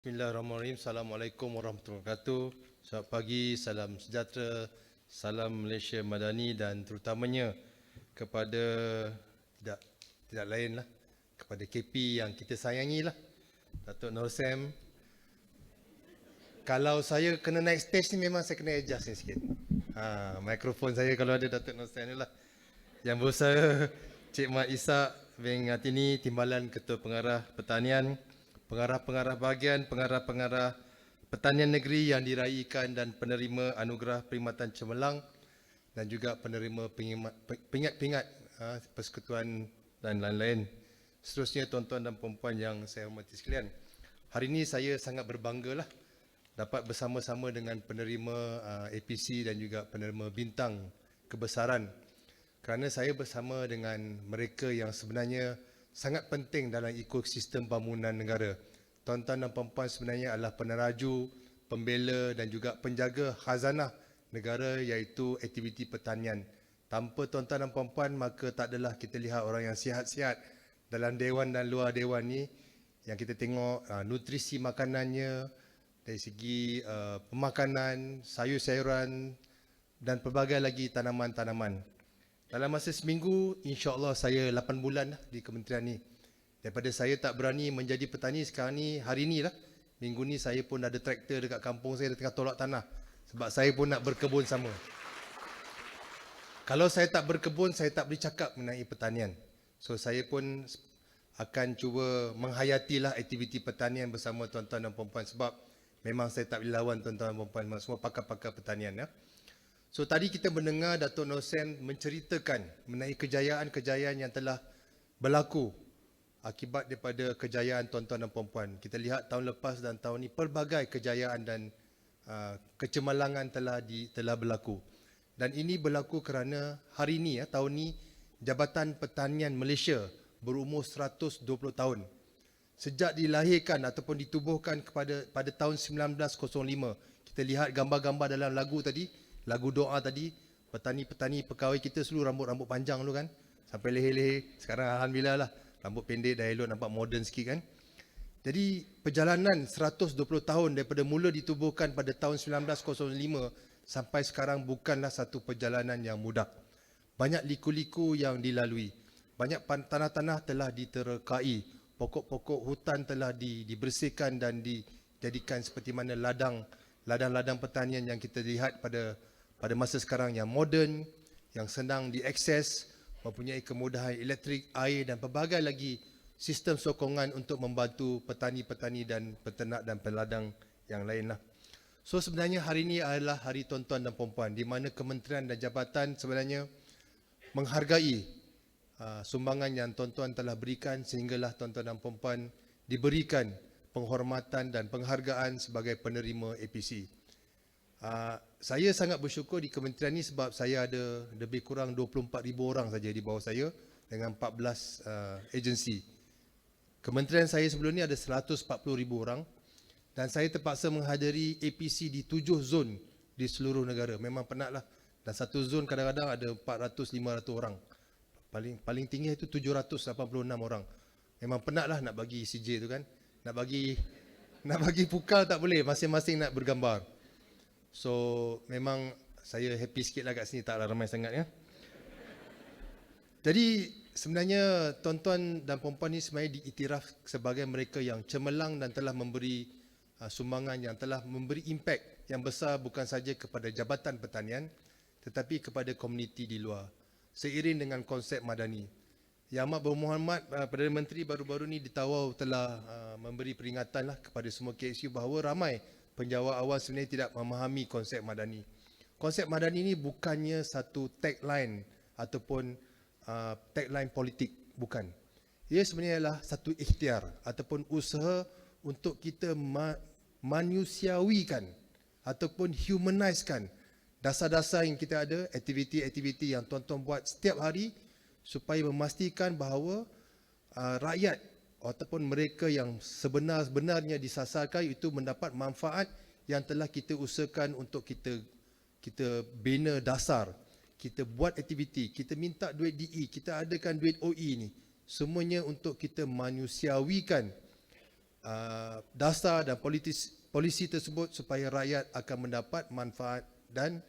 Bismillahirrahmanirrahim. Assalamualaikum warahmatullahi wabarakatuh. Selamat pagi, salam sejahtera, salam Malaysia Madani dan terutamanya kepada tidak tidak lain lah kepada KP yang kita sayangi lah Datuk Nur Sam. Kalau saya kena naik stage ni memang saya kena adjust ni sikit. Ha, mikrofon saya kalau ada Datuk Nur Sam ni lah. Yang berusaha Cik Mat Isak bin Atini, Timbalan Ketua Pengarah Pertanian, pengarah-pengarah bahagian, pengarah-pengarah pertanian negeri yang diraikan dan penerima anugerah perkhidmatan cemerlang dan juga penerima pingat-pingat ha, persekutuan dan lain-lain. Seterusnya tuan-tuan dan puan yang saya hormati sekalian. Hari ini saya sangat berbangga lah dapat bersama-sama dengan penerima APC dan juga penerima bintang kebesaran kerana saya bersama dengan mereka yang sebenarnya sangat penting dalam ekosistem bangunan negara. Tuan-tuan dan puan sebenarnya adalah peneraju, pembela dan juga penjaga khazanah negara iaitu aktiviti pertanian. Tanpa tuan-tuan dan puan maka tak adalah kita lihat orang yang sihat-sihat dalam dewan dan luar dewan ni yang kita tengok uh, nutrisi makanannya dari segi uh, pemakanan, sayur-sayuran dan pelbagai lagi tanaman-tanaman. Dalam masa seminggu, insya-Allah saya 8 bulan lah di kementerian ni. Daripada saya tak berani menjadi petani sekarang ni hari ni lah. Minggu ni saya pun ada traktor dekat kampung saya tengah tolak tanah. Sebab saya pun nak berkebun sama. Kalau saya tak berkebun, saya tak boleh cakap mengenai pertanian. So saya pun akan cuba menghayatilah aktiviti pertanian bersama tuan-tuan dan puan-puan sebab memang saya tak boleh lawan tuan-tuan dan puan-puan semua pakar-pakar pertanian ya. So tadi kita mendengar Nur Sam menceritakan mengenai kejayaan-kejayaan yang telah berlaku akibat daripada kejayaan tuan-tuan dan puan-puan. Kita lihat tahun lepas dan tahun ini pelbagai kejayaan dan uh, kecemerlangan telah di, telah berlaku. Dan ini berlaku kerana hari ini ya tahun ini Jabatan Pertanian Malaysia berumur 120 tahun. Sejak dilahirkan ataupun ditubuhkan kepada pada tahun 1905. Kita lihat gambar-gambar dalam lagu tadi, lagu doa tadi, petani-petani pegawai kita seluruh rambut-rambut panjang dulu kan. Sampai leher-leher. Sekarang alhamdulillah lah rambut pendek dah elok nampak moden sikit kan. Jadi perjalanan 120 tahun daripada mula ditubuhkan pada tahun 1905 sampai sekarang bukanlah satu perjalanan yang mudah. Banyak liku-liku yang dilalui. Banyak tanah-tanah telah diterkai. Pokok-pokok hutan telah di, dibersihkan dan dijadikan seperti mana ladang ladang-ladang pertanian yang kita lihat pada pada masa sekarang yang moden, yang senang diakses, mempunyai kemudahan elektrik, air dan pelbagai lagi sistem sokongan untuk membantu petani-petani dan peternak dan peladang yang lain lah. So sebenarnya hari ini adalah hari tuan-tuan dan puan di mana kementerian dan jabatan sebenarnya menghargai uh, sumbangan yang tuan-tuan telah berikan sehinggalah tuan-tuan dan puan diberikan penghormatan dan penghargaan sebagai penerima APC. Uh, saya sangat bersyukur di kementerian ini sebab saya ada lebih kurang 24,000 orang saja di bawah saya dengan 14 uh, agensi. Kementerian saya sebelum ni ada 140,000 orang dan saya terpaksa menghadiri APC di tujuh zon di seluruh negara. Memang penatlah. Dan satu zon kadang-kadang ada 400-500 orang. Paling paling tinggi itu 786 orang. Memang penatlah nak bagi CJ tu kan. Nak bagi nak bagi pukal tak boleh, masing-masing nak bergambar. So memang saya happy sikit lah kat sini taklah ramai sangat ya. Jadi sebenarnya tuan-tuan dan puan-puan ni sebenarnya diiktiraf sebagai mereka yang cemerlang dan telah memberi uh, sumbangan yang telah memberi impak yang besar bukan saja kepada Jabatan Pertanian tetapi kepada komuniti di luar. Seiring dengan konsep madani. Yang Amat Bermuhammad uh, Perdana Menteri baru-baru ni ditawar telah uh, memberi peringatan lah kepada semua KSU bahawa ramai penjawat awal sebenarnya tidak memahami konsep madani. Konsep madani ini bukannya satu tagline ataupun uh, tagline politik, bukan. Ia sebenarnya adalah satu ikhtiar ataupun usaha untuk kita ma- manusiawikan ataupun humanizekan dasar-dasar yang kita ada, aktiviti-aktiviti yang tuan-tuan buat setiap hari supaya memastikan bahawa uh, rakyat ataupun mereka yang sebenar-benarnya disasarkan itu mendapat manfaat yang telah kita usahakan untuk kita kita bina dasar kita buat aktiviti kita minta duit DE kita adakan duit OE ni semuanya untuk kita manusiawikan uh, dasar dan politis, polisi tersebut supaya rakyat akan mendapat manfaat dan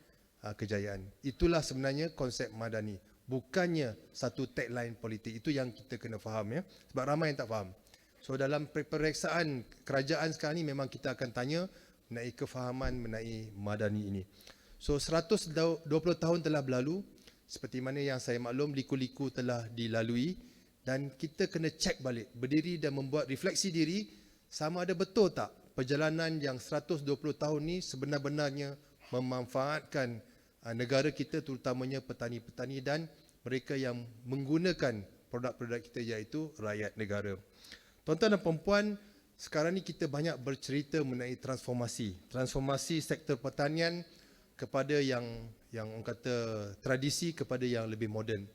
uh, kejayaan. Itulah sebenarnya konsep madani. Bukannya satu tagline politik. Itu yang kita kena faham ya. Sebab ramai yang tak faham. So dalam peperiksaan kerajaan sekarang ni memang kita akan tanya mengenai kefahaman mengenai madani ini. So 120 tahun telah berlalu seperti mana yang saya maklum liku-liku telah dilalui dan kita kena cek balik berdiri dan membuat refleksi diri sama ada betul tak perjalanan yang 120 tahun ni sebenar-benarnya memanfaatkan uh, negara kita terutamanya petani-petani dan mereka yang menggunakan produk-produk kita iaitu rakyat negara. Tuan-tuan dan puan sekarang ni kita banyak bercerita mengenai transformasi. Transformasi sektor pertanian kepada yang yang orang kata tradisi kepada yang lebih moden.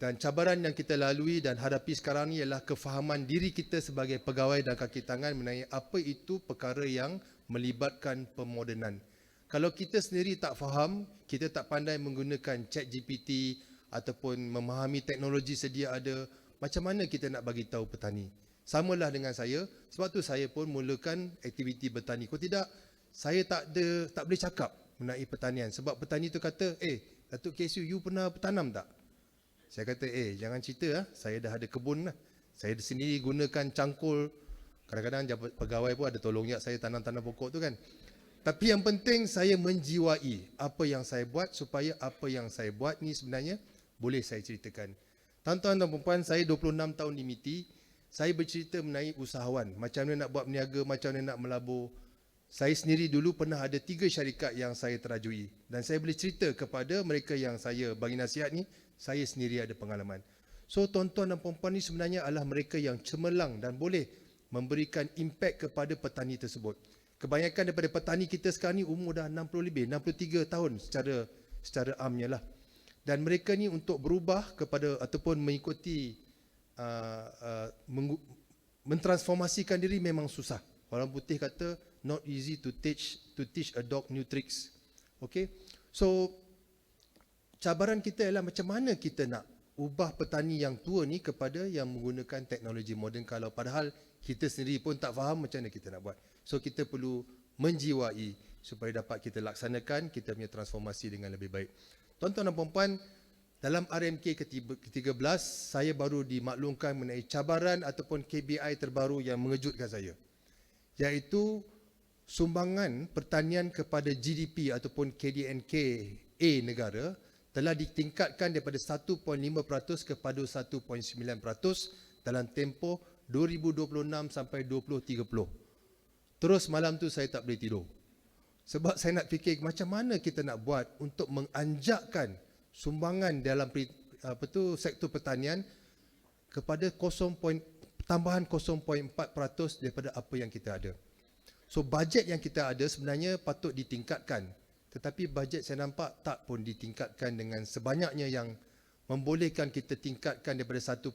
Dan cabaran yang kita lalui dan hadapi sekarang ni ialah kefahaman diri kita sebagai pegawai dan kaki tangan mengenai apa itu perkara yang melibatkan pemodenan. Kalau kita sendiri tak faham, kita tak pandai menggunakan chat GPT ataupun memahami teknologi sedia ada, macam mana kita nak bagi tahu petani? Samalah dengan saya, sebab tu saya pun mulakan aktiviti bertani. Kalau tidak, saya tak ada tak boleh cakap mengenai pertanian sebab petani tu kata, "Eh, Datuk KSU, you pernah bertanam tak?" Saya kata, "Eh, jangan cerita ah, saya dah ada kebun lah. Saya sendiri gunakan cangkul. Kadang-kadang pegawai pun ada tolong ya saya tanam-tanam pokok tu kan." Tapi yang penting saya menjiwai apa yang saya buat supaya apa yang saya buat ni sebenarnya boleh saya ceritakan. Tuan-tuan dan puan saya 26 tahun di MITI, saya bercerita mengenai usahawan, macam mana nak buat berniaga, macam mana nak melabur. Saya sendiri dulu pernah ada tiga syarikat yang saya terajui dan saya boleh cerita kepada mereka yang saya bagi nasihat ni, saya sendiri ada pengalaman. So tuan-tuan dan puan ni sebenarnya adalah mereka yang cemerlang dan boleh memberikan impak kepada petani tersebut. Kebanyakan daripada petani kita sekarang ni umur dah 60 lebih, 63 tahun secara secara amnya lah dan mereka ni untuk berubah kepada ataupun mengikuti uh, uh, mentransformasikan diri memang susah. Orang putih kata not easy to teach to teach a dog new tricks. Okay, so cabaran kita ialah macam mana kita nak ubah petani yang tua ni kepada yang menggunakan teknologi moden kalau padahal kita sendiri pun tak faham macam mana kita nak buat. So kita perlu menjiwai supaya dapat kita laksanakan kita punya transformasi dengan lebih baik. Tuan-tuan dan puan dalam RMK ke-13, saya baru dimaklumkan mengenai cabaran ataupun KBI terbaru yang mengejutkan saya. Iaitu sumbangan pertanian kepada GDP ataupun KDNK A negara telah ditingkatkan daripada 1.5% kepada 1.9% dalam tempoh 2026 sampai 2030. Terus malam tu saya tak boleh tidur. Sebab saya nak fikir macam mana kita nak buat untuk menganjakkan sumbangan dalam apa tu sektor pertanian kepada 0. tambahan 0.4% daripada apa yang kita ada. So bajet yang kita ada sebenarnya patut ditingkatkan. Tetapi bajet saya nampak tak pun ditingkatkan dengan sebanyaknya yang membolehkan kita tingkatkan daripada 1.5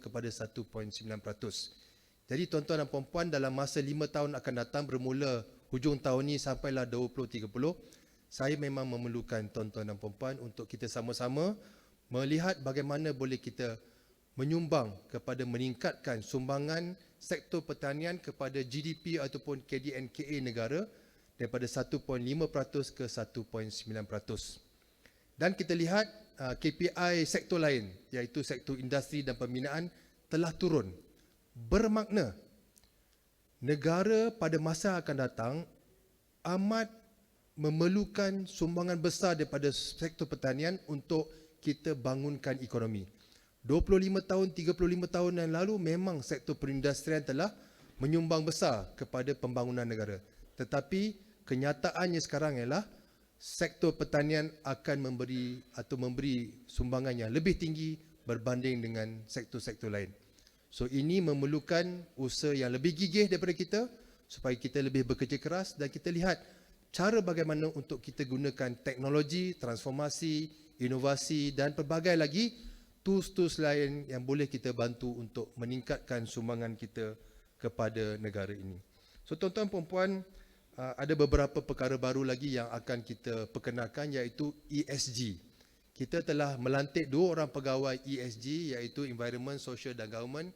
kepada 1.9%. Jadi tuan-tuan dan puan-puan dalam masa 5 tahun akan datang bermula hujung tahun ni sampailah 2030 saya memang memerlukan tuan-tuan dan puan untuk kita sama-sama melihat bagaimana boleh kita menyumbang kepada meningkatkan sumbangan sektor pertanian kepada GDP ataupun KDNKA negara daripada 1.5% ke 1.9%. Dan kita lihat uh, KPI sektor lain iaitu sektor industri dan pembinaan telah turun. Bermakna negara pada masa akan datang amat memerlukan sumbangan besar daripada sektor pertanian untuk kita bangunkan ekonomi. 25 tahun, 35 tahun yang lalu memang sektor perindustrian telah menyumbang besar kepada pembangunan negara. Tetapi kenyataannya sekarang ialah sektor pertanian akan memberi atau memberi sumbangan yang lebih tinggi berbanding dengan sektor-sektor lain. So ini memerlukan usaha yang lebih gigih daripada kita supaya kita lebih bekerja keras dan kita lihat cara bagaimana untuk kita gunakan teknologi, transformasi, inovasi dan pelbagai lagi tools-tools lain yang boleh kita bantu untuk meningkatkan sumbangan kita kepada negara ini. So tuan-tuan dan puan uh, ada beberapa perkara baru lagi yang akan kita perkenalkan iaitu ESG kita telah melantik dua orang pegawai ESG iaitu Environment, Social dan Government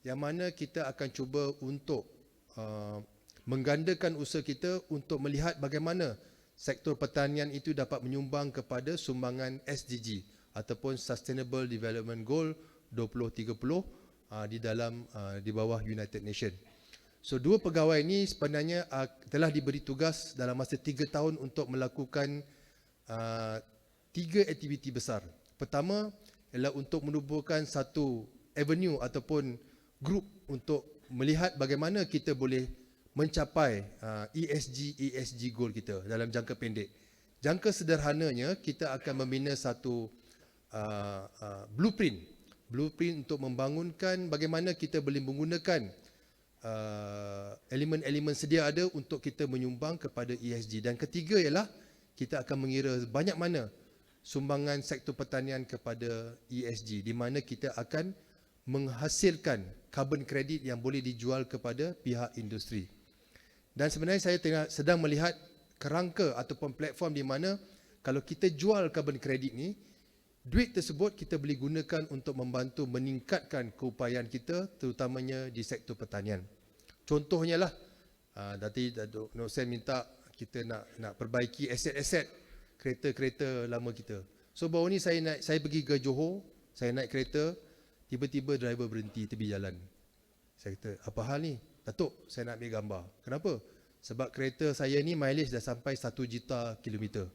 yang mana kita akan cuba untuk uh, menggandakan usaha kita untuk melihat bagaimana sektor pertanian itu dapat menyumbang kepada sumbangan SDG ataupun Sustainable Development Goal 2030 uh, di dalam uh, di bawah United Nations. So dua pegawai ini sebenarnya uh, telah diberi tugas dalam masa tiga tahun untuk melakukan uh, tiga aktiviti besar. Pertama ialah untuk menubuhkan satu avenue ataupun grup untuk melihat bagaimana kita boleh mencapai uh, ESG ESG goal kita dalam jangka pendek. Jangka sederhananya kita akan membina satu uh, uh, blueprint blueprint untuk membangunkan bagaimana kita boleh menggunakan uh, elemen-elemen sedia ada untuk kita menyumbang kepada ESG dan ketiga ialah kita akan mengira banyak mana sumbangan sektor pertanian kepada ESG di mana kita akan menghasilkan carbon credit yang boleh dijual kepada pihak industri. Dan sebenarnya saya tengah sedang melihat kerangka ataupun platform di mana kalau kita jual carbon credit ni, duit tersebut kita boleh gunakan untuk membantu meningkatkan keupayaan kita terutamanya di sektor pertanian. Contohnya lah, uh, Nur Sen minta kita nak nak perbaiki aset-aset kereta-kereta lama kita. So baru ni saya naik saya pergi ke Johor, saya naik kereta, tiba-tiba driver berhenti tepi jalan. Saya kata, apa hal ni? Datuk, saya nak ambil gambar. Kenapa? Sebab kereta saya ni mileage dah sampai 1 juta kilometer.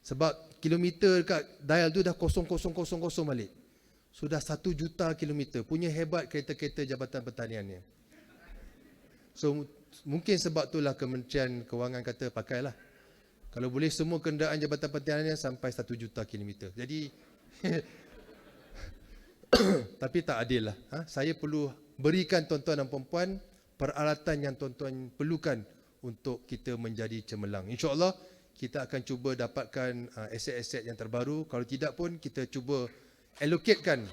Sebab kilometer dekat dial tu dah kosong kosong kosong kosong balik. Sudah 1 juta kilometer. Punya hebat kereta-kereta Jabatan Pertanian ni. So mungkin sebab itulah Kementerian Kewangan kata pakailah. Kalau boleh semua kenderaan Jabatan Pertanian sampai 1 juta kilometer. Jadi tapi tak adil lah. Ha? Saya perlu berikan tuan-tuan dan puan peralatan yang tuan-tuan perlukan untuk kita menjadi cemerlang. InsyaAllah kita akan cuba dapatkan uh, aset-aset yang terbaru. Kalau tidak pun kita cuba allocatekan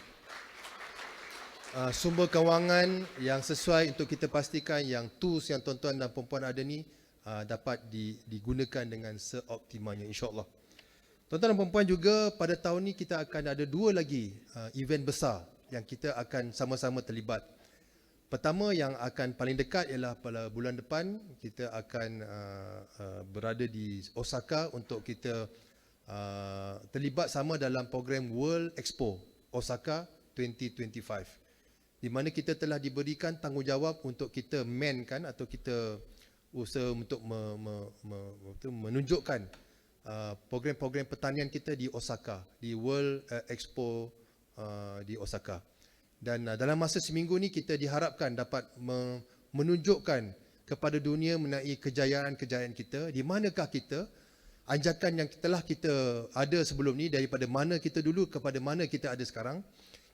uh, sumber kewangan yang sesuai untuk kita pastikan yang tools yang tuan-tuan dan puan ada ni uh, dapat digunakan dengan seoptimalnya insyaAllah. Tuan-tuan dan puan juga pada tahun ni kita akan ada dua lagi uh, event besar yang kita akan sama-sama terlibat. Pertama yang akan paling dekat ialah pada bulan depan kita akan uh, uh, berada di Osaka untuk kita uh, terlibat sama dalam program World Expo Osaka 2025 di mana kita telah diberikan tanggungjawab untuk kita mainkan atau kita usaha untuk me, me, me, menunjukkan Uh, program-program pertanian kita di Osaka, di World uh, Expo uh, di Osaka. Dan uh, dalam masa seminggu ni kita diharapkan dapat me- menunjukkan kepada dunia mengenai kejayaan-kejayaan kita, di manakah kita, anjakan yang telah kita ada sebelum ni daripada mana kita dulu kepada mana kita ada sekarang.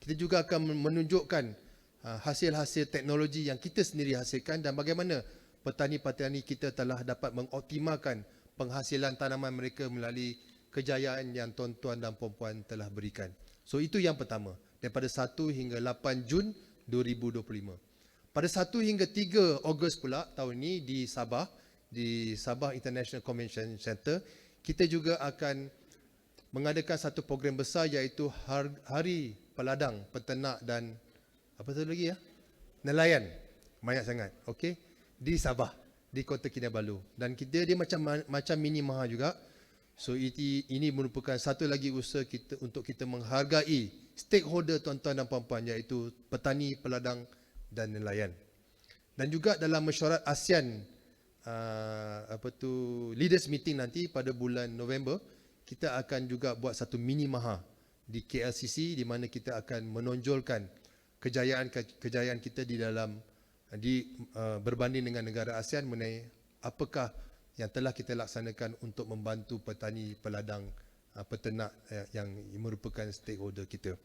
Kita juga akan menunjukkan uh, hasil-hasil teknologi yang kita sendiri hasilkan dan bagaimana petani-petani kita telah dapat mengoptimalkan penghasilan tanaman mereka melalui kejayaan yang tuan-tuan dan puan-puan telah berikan. So itu yang pertama, daripada 1 hingga 8 Jun 2025. Pada 1 hingga 3 Ogos pula tahun ini di Sabah, di Sabah International Convention Center, kita juga akan mengadakan satu program besar iaitu Hari Peladang Peternak dan apa tu lagi ya? Nelayan. Banyak sangat. Okey. Di Sabah di Kota Kinabalu. Dan kita dia macam macam mini maha juga. So ini ini merupakan satu lagi usaha kita untuk kita menghargai stakeholder tuan-tuan dan puan-puan iaitu petani peladang dan nelayan. Dan juga dalam mesyuarat ASEAN uh, apa tu leaders meeting nanti pada bulan November kita akan juga buat satu mini maha di KLCC di mana kita akan menonjolkan kejayaan kejayaan kita di dalam di uh, berbanding dengan negara ASEAN mengenai apakah yang telah kita laksanakan untuk membantu petani peladang uh, peternak uh, yang merupakan stakeholder kita.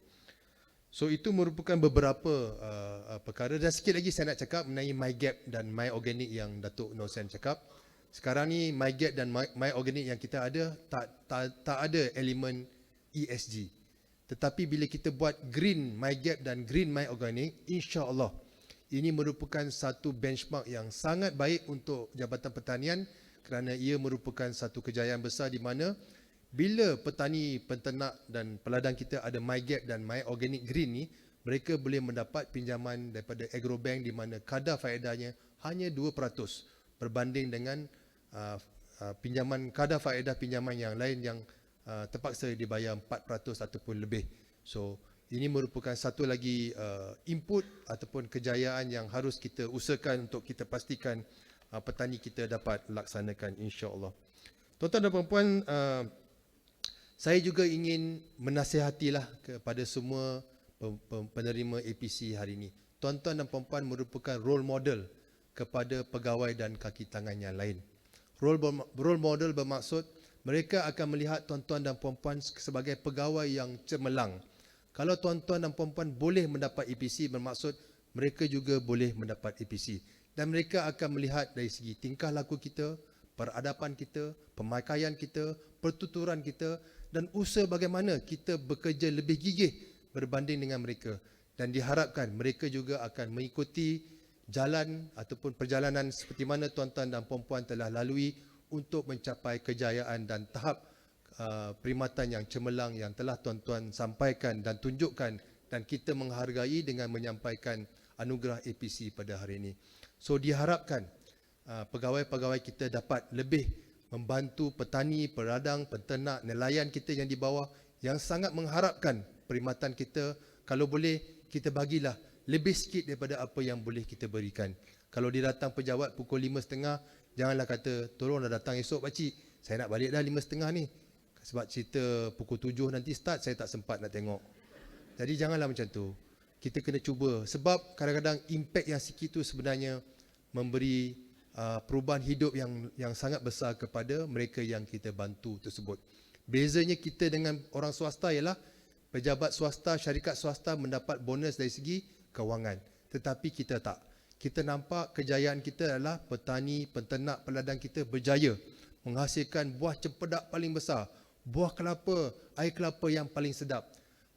So itu merupakan beberapa uh, uh, perkara dan sikit lagi saya nak cakap mengenai MyGap dan MyOrganic yang Datuk Nosen cakap. Sekarang ni MyGap dan My, MyOrganic yang kita ada tak, tak tak ada elemen ESG. Tetapi bila kita buat Green MyGap dan Green MyOrganic, insya-Allah ini merupakan satu benchmark yang sangat baik untuk Jabatan Pertanian kerana ia merupakan satu kejayaan besar di mana bila petani, peternak dan peladang kita ada My Gap dan My Organic Green ni mereka boleh mendapat pinjaman daripada Agrobank di mana kadar faedahnya hanya 2% berbanding dengan uh, uh, pinjaman kadar faedah pinjaman yang lain yang uh, terpaksa dibayar 4% ataupun lebih. So ini merupakan satu lagi uh, input ataupun kejayaan yang harus kita usahakan untuk kita pastikan uh, petani kita dapat laksanakan insya-Allah. Tuan-tuan dan puan-puan uh, saya juga ingin menasihatilah kepada semua penerima APC hari ini. Tuan-tuan dan puan-puan merupakan role model kepada pegawai dan kaki tangan yang lain. Role, role model bermaksud mereka akan melihat tuan-tuan dan puan-puan sebagai pegawai yang cemerlang. Kalau tuan-tuan dan puan-puan boleh mendapat APC bermaksud mereka juga boleh mendapat APC. Dan mereka akan melihat dari segi tingkah laku kita, peradaban kita, pemakaian kita, pertuturan kita dan usaha bagaimana kita bekerja lebih gigih berbanding dengan mereka dan diharapkan mereka juga akan mengikuti jalan ataupun perjalanan seperti mana tuan-tuan dan puan-puan telah lalui untuk mencapai kejayaan dan tahap uh, perkhidmatan yang cemerlang yang telah tuan-tuan sampaikan dan tunjukkan dan kita menghargai dengan menyampaikan anugerah APC pada hari ini. So diharapkan uh, pegawai-pegawai kita dapat lebih membantu petani, peradang, peternak, nelayan kita yang di bawah yang sangat mengharapkan perkhidmatan kita kalau boleh kita bagilah lebih sikit daripada apa yang boleh kita berikan. Kalau dia datang pejabat pukul 5.30, janganlah kata tolong dah datang esok pakcik, saya nak balik dah 5.30 ni. Sebab cerita pukul 7 nanti start, saya tak sempat nak tengok. Jadi janganlah macam tu. Kita kena cuba. Sebab kadang-kadang impact yang sikit tu sebenarnya memberi uh, perubahan hidup yang yang sangat besar kepada mereka yang kita bantu tersebut. Bezanya kita dengan orang swasta ialah pejabat swasta, syarikat swasta mendapat bonus dari segi kewangan. Tetapi kita tak. Kita nampak kejayaan kita adalah petani, peternak, peladang kita berjaya menghasilkan buah cempedak paling besar, buah kelapa, air kelapa yang paling sedap,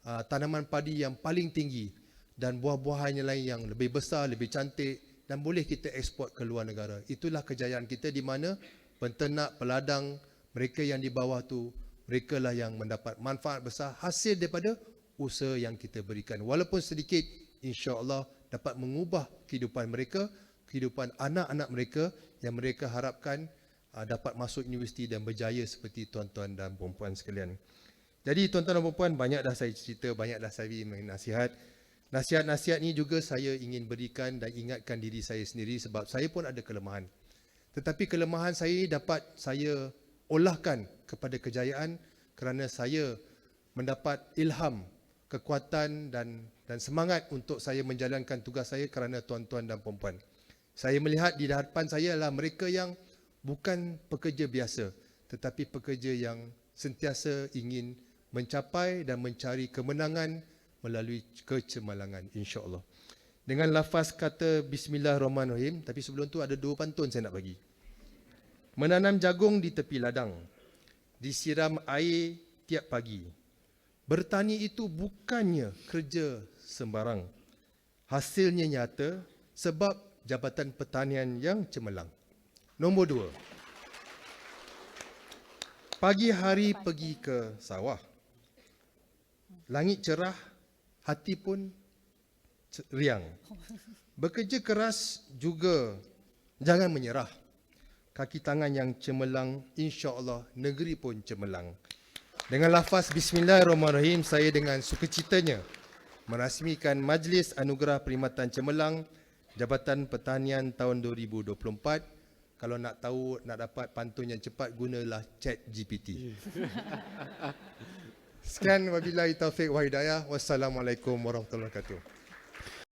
uh, tanaman padi yang paling tinggi dan buah-buahan yang lain yang lebih besar, lebih cantik, dan boleh kita ekspor ke luar negara. Itulah kejayaan kita di mana penternak, peladang, mereka yang di bawah tu, mereka lah yang mendapat manfaat besar hasil daripada usaha yang kita berikan. Walaupun sedikit, insya Allah dapat mengubah kehidupan mereka, kehidupan anak-anak mereka yang mereka harapkan uh, dapat masuk universiti dan berjaya seperti tuan-tuan dan puan-puan sekalian. Jadi tuan-tuan dan puan-puan, banyak dah saya cerita, banyak dah saya beri nasihat. Nasihat-nasihat ini juga saya ingin berikan dan ingatkan diri saya sendiri sebab saya pun ada kelemahan. Tetapi kelemahan saya dapat saya olahkan kepada kejayaan kerana saya mendapat ilham, kekuatan dan dan semangat untuk saya menjalankan tugas saya kerana tuan-tuan dan puan-puan. Saya melihat di hadapan saya adalah mereka yang bukan pekerja biasa tetapi pekerja yang sentiasa ingin mencapai dan mencari kemenangan melalui kecemerlangan insya-Allah. Dengan lafaz kata bismillahirrahmanirrahim tapi sebelum tu ada dua pantun saya nak bagi. Menanam jagung di tepi ladang. Disiram air tiap pagi. Bertani itu bukannya kerja sembarang. Hasilnya nyata sebab Jabatan Pertanian yang cemerlang. Nombor dua. Pagi hari pergi ke sawah. Langit cerah, hati pun riang. Bekerja keras juga jangan menyerah. Kaki tangan yang cemerlang, insya-Allah negeri pun cemerlang. Dengan lafaz bismillahirrahmanirrahim, saya dengan sukacitanya merasmikan Majlis Anugerah Perkhidmatan Cemerlang Jabatan Pertanian tahun 2024. Kalau nak tahu nak dapat pantun yang cepat gunalah Chat GPT. Sekian wabillahi taufik wa hidayah. Wassalamualaikum warahmatullahi wabarakatuh.